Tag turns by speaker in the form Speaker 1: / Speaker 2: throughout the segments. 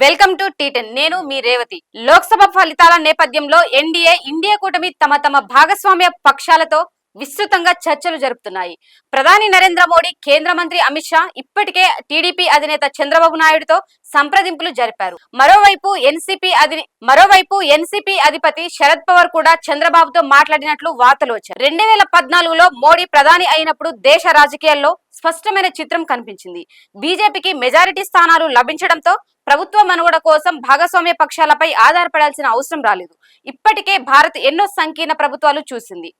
Speaker 1: Welcome to T10 నేను మీ రేవతి. లోక్సభ ఫలితాల నేపథ్యంలో ఎన్డీఏ ఇండియా కూటమి తమ తమ భాగస్వామ్య పక్షాలతో విస్తృతంగా చర్చలు జరుపుతున్నాయి. ప్రధాని నరేంద్ర మోడీ కేంద్ర మంత్రి అమిత్ షా ఇప్పటికే టీడీపీ అధినేత చంద్రబాబు నాయుడుతో సంప్రదింపులు జరిపారు. మరోవైపు ఎన్సీపీ అధి మరోవైపు ఎన్సీపీ అధిపతి శరద్ పవార్ కూడా చంద్రబాబుతో మాట్లాడినట్లు వార్తలు వచ్చాయి. రెండు వేల పద్నాలుగులో మోడీ ప్రధాని అయినప్పుడు దేశ రాజకీయాల్లో స్పష్టమైన చిత్రం కనిపించింది. బీజేపీకి మెజారిటీ స్థానాలు లభించడంతో ప్రభుత్వ మనుగడ కోసం భాగస్వామ్య పక్షాలపై ఆధారపడాల్సిన అవసరం రాలేదు. ఇప్పటికే భారత్ ఎన్నో సంకీర్ణ ప్రభుత్వాలు చూసింది.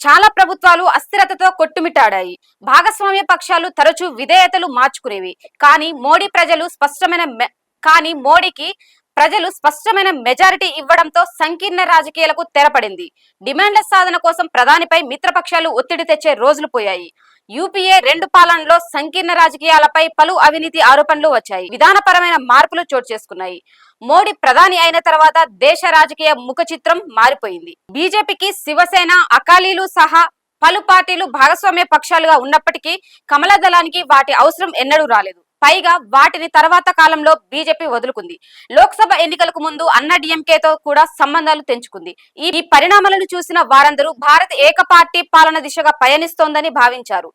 Speaker 1: చాలా ప్రభుత్వాలు అస్థిరతతో కొట్టుమిట్టాడాయి భాగస్వామ్య పక్షాలు తరచూ విధేయతలు మార్చుకునేవి. కానీ మోడీ ప్రజలు స్పష్టమైన మె- కానీ మోడీకి ప్రజలు స్పష్టమైన మెజారిటీ ఇవ్వడంతో సంకీర్ణ రాజకీయాలకు తెరపడింది. డిమాండ్ల సాధన కోసం ప్రధానిపై మిత్రపక్షాలు ఒత్తిడి తెచ్చే రోజులు పోయాయి. యూపీఏ రెండు పాలనలో సంకీర్ణ రాజకీయాలపై పలు అవినీతి ఆరోపణలు వచ్చాయి. విధానపరమైన మార్పులు చోటు చేసుకున్నాయి. మోడీ ప్రధాని అయిన తర్వాత దేశ రాజకీయ ముఖ చిత్రం మారిపోయింది. బీజేపీకి శివసేన అకాలీలు సహా పలు పార్టీలు భాగస్వామ్య పక్షాలుగా ఉన్నప్పటికీ కమల దళానికి వాటి అవసరం ఎన్నడూ రాలేదు. పైగా వాటిని తర్వాత కాలంలో బీజేపీ వదులుకుంది. లోక్సభ ఎన్నికలకు ముందు అన్న డిఎంకేతో కూడా సంబంధాలు తెంచుకుంది. ఈ పరిణామాలను చూసిన వారందరూ భారత్ ఏకపార్టీ పాలన దిశగా పయనిస్తోందని భావించారు.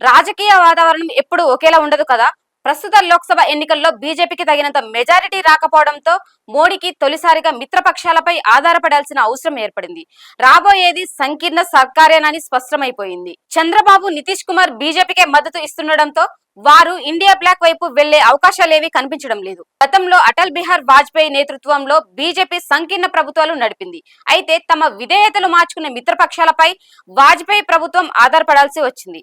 Speaker 1: రాజకీయ వాతావరణం ఎప్పుడు ఒకేలా ఉండదు కదా? ప్రస్తుత లోక్సభ ఎన్నికల్లో బీజేపీకి తగినంత మెజారిటీ రాకపోవడంతో మోడీకి తొలిసారిగా మిత్రపక్షాలపై ఆధారపడాల్సిన అవసరం ఏర్పడింది. రాబోయేది సంకీర్ణ సర్కారేనని స్పష్టమైపోయింది. చంద్రబాబు నితీష్ కుమార్ బీజేపీకే మద్దతు ఇస్తుండటంతో వారు ఇండియా బ్లాక్ వైపు వెళ్ళే అవకాశాలేవీ కనిపించడం లేదు. గతంలో అటల్ బిహార్ వాజ్పేయి నేతృత్వంలో బీజేపీ సంకీర్ణ ప్రభుత్వాలు నడిపింది. అయితే తమ విధేయతలు మార్చుకునే మిత్రపక్షాలపై వాజ్పేయి ప్రభుత్వం ఆధారపడాల్సి వచ్చింది.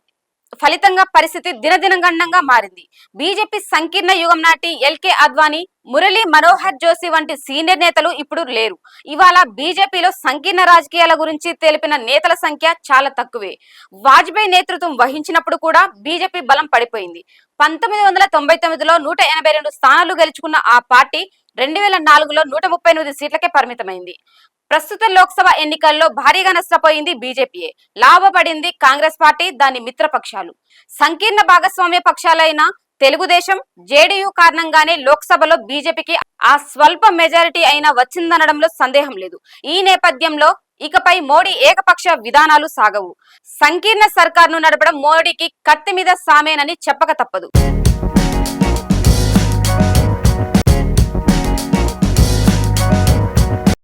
Speaker 1: ఫలితంగా పరిస్థితి దినదినగండంగా మారింది. బీజేపీ సంకీర్ణ యుగం నాటి ఎల్కే అద్వానీ మురళీ మనోహర్ జోషి వంటి సీనియర్ నేతలు ఇప్పుడు లేరు. ఇవాళ బీజేపీలో సంకీర్ణ రాజకీయాల గురించి తెలిపిన నేతల సంఖ్య చాలా తక్కువే. వాజ్పేయి నేతృత్వం వహించినప్పుడు కూడా బీజేపీ బలం పడిపోయింది. పంతొమ్మిది వందల తొంభై తొమ్మిదిలో నూట ఎనభై రెండు స్థానాలు గెలుచుకున్న ఆ పార్టీ రెండు వేల నాలుగులో నూట ముప్పై ఎనిమిది సీట్లకే పరిమితమైంది. ప్రస్తుత లోక్సభ ఎన్నికల్లో భారీగా నష్టపోయింది బీజేపీయే. లాభపడింది కాంగ్రెస్ పార్టీ దాని మిత్రపక్షాలు. సంకీర్ణ భాగస్వామ్య పక్షాలైన తెలుగుదేశం జేడీయూ కారణంగానే లోక్సభలో బీజేపీకి ఆ స్వల్ప మెజారిటీ అయినా వచ్చిందనడంలో సందేహం లేదు. ఈ నేపథ్యంలో ఇకపై మోడీ ఏకపక్ష విధానాలు సాగవు. సంకీర్ణ సర్కార్ను నడపడం మోడీకి కత్తి మీద సామేనని చెప్పక తప్పదు.